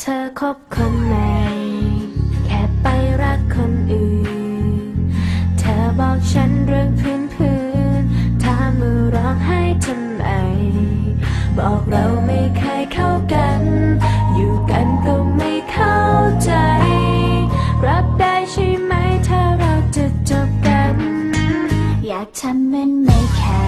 เธอคบคนใหม่ แค่ไปรักคนอื่น เธอบอกฉันเรื่องพื้นพื้นถ้ามือร้องไห้ทำไม บอกเราไม่เคยเข้ากัน อยู่กันก็ไม่เข้าใจ รับได้ใช่ไหมถ้าเราจะจบกัน อยากทำเป็นไม่แค่